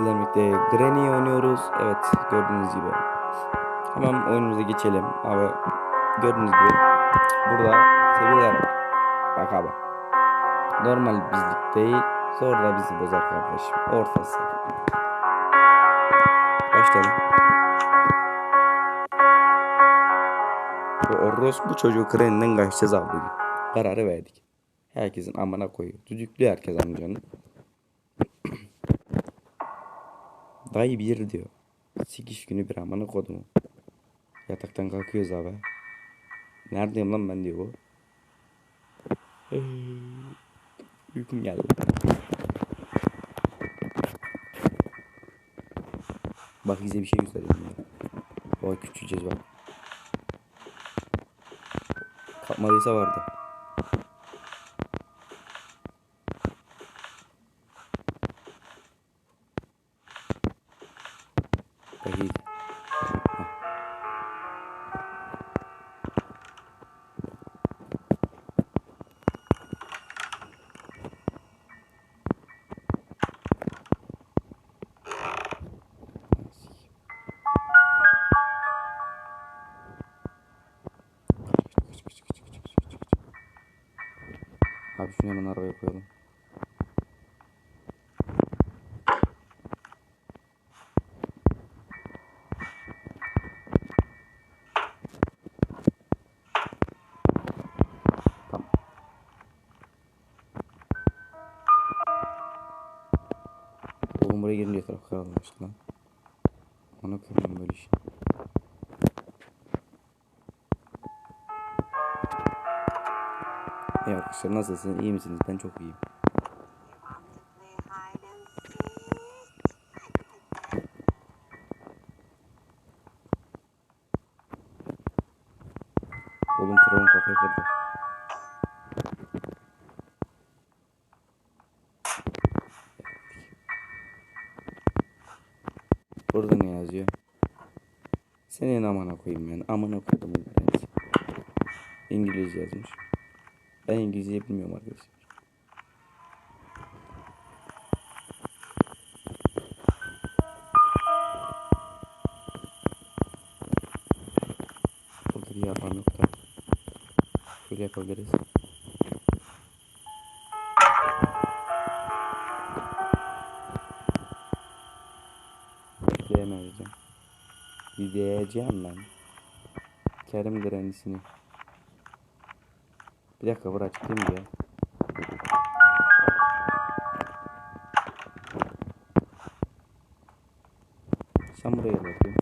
Birlikte Granny oynuyoruz. Evet gördüğünüz gibi. Hemen oyunumuza geçelim. Abi gördüğünüz gibi burada seviyeler var. Bak abi. Normal bizlik değil. Sonra da bizi bozar kardeşim. Ortası. Başlayalım. Bu orospu çocuğu Granny'den kaçacağız abi. Kararı verdik. Herkesin amına koyuyor. Düdüklü herkes amcanı. Dayı bir diyor. Sikiş günü bir amına kodumu. Yataktan kalkıyoruz abi. Neredeyim lan ben diyor bu. Uykum geldi. Bak size bir şey göstereyim ya. Bak küçüleceğiz bak. Kalkmadıysa vardı. Abi şunu hemen arabaya koyalım. Tamam. Oğlum buraya gelince taraf kararlaştı lan. Bana koyayım böyle iş. Ey arkadaşlar nasılsınız? İyi misiniz? Ben çok iyiyim. Oğlum travma kafayı kırdı. Burada ne yazıyor? Senin amına koyayım yani. Amına koydum ben. İngilizce yazmış. Ben İngilizce bilmiyorum arkadaşlar. Burada bir yapan yok da. Şöyle yapabiliriz. Diyemeyeceğim. Diyeceğim ben. Kerim Granny'sini. Bir dakika bırak açayım ya. Sen buraya gel bakayım.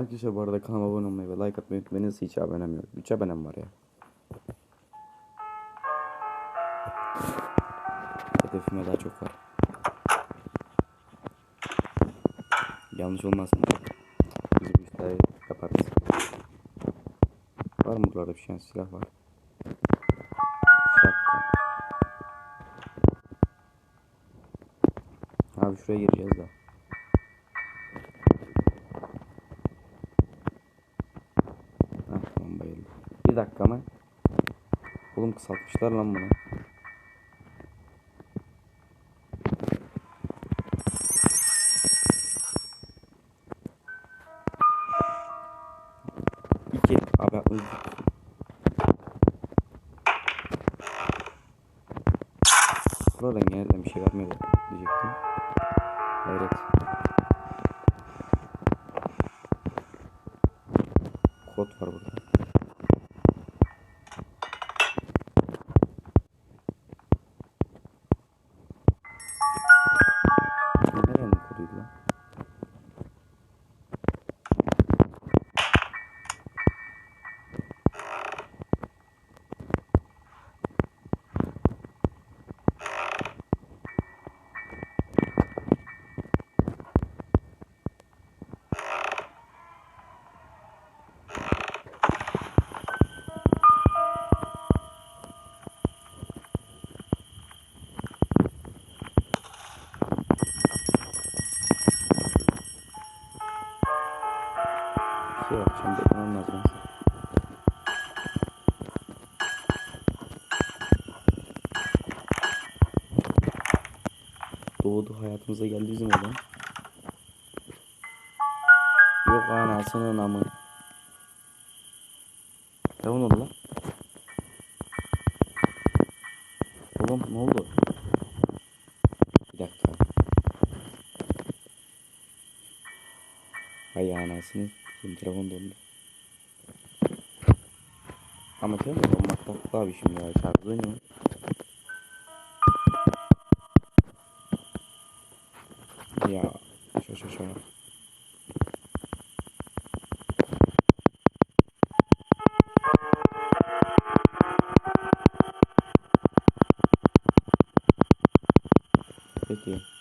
Arkadaşlar bu arada kanalıma abone olmayı ve like atmayı unutmayın. Nasıl hiç abonem yok. 3 abonem var ya. Hedefime daha çok var. Yanlış olmasın. Biz bu işleri yaparız. Var mı buralarda bir şey? Silah var. Şapka. Abi şuraya gireceğiz da. Heh, tamam bayıldı. Bir dakika mı? Oğlum kısaltmışlar lan bunu. İki. Abi aklınızı Buradan genelden bir şey vermiyor diyecektim. Hayret. Kod var burada. Yok şimdi beklemem lazım. Doğdu hayatımıza geldi bizim adam. Yok anasının amı. Ya ne oldu lan? Oğlum ne oldu? Bir dakika. Hay anasını. Benim telefon dondu. Ama telefon donmak tatlı abi şimdi ya. Şarkı oynuyor. Ya. Şa şa şa. Peki.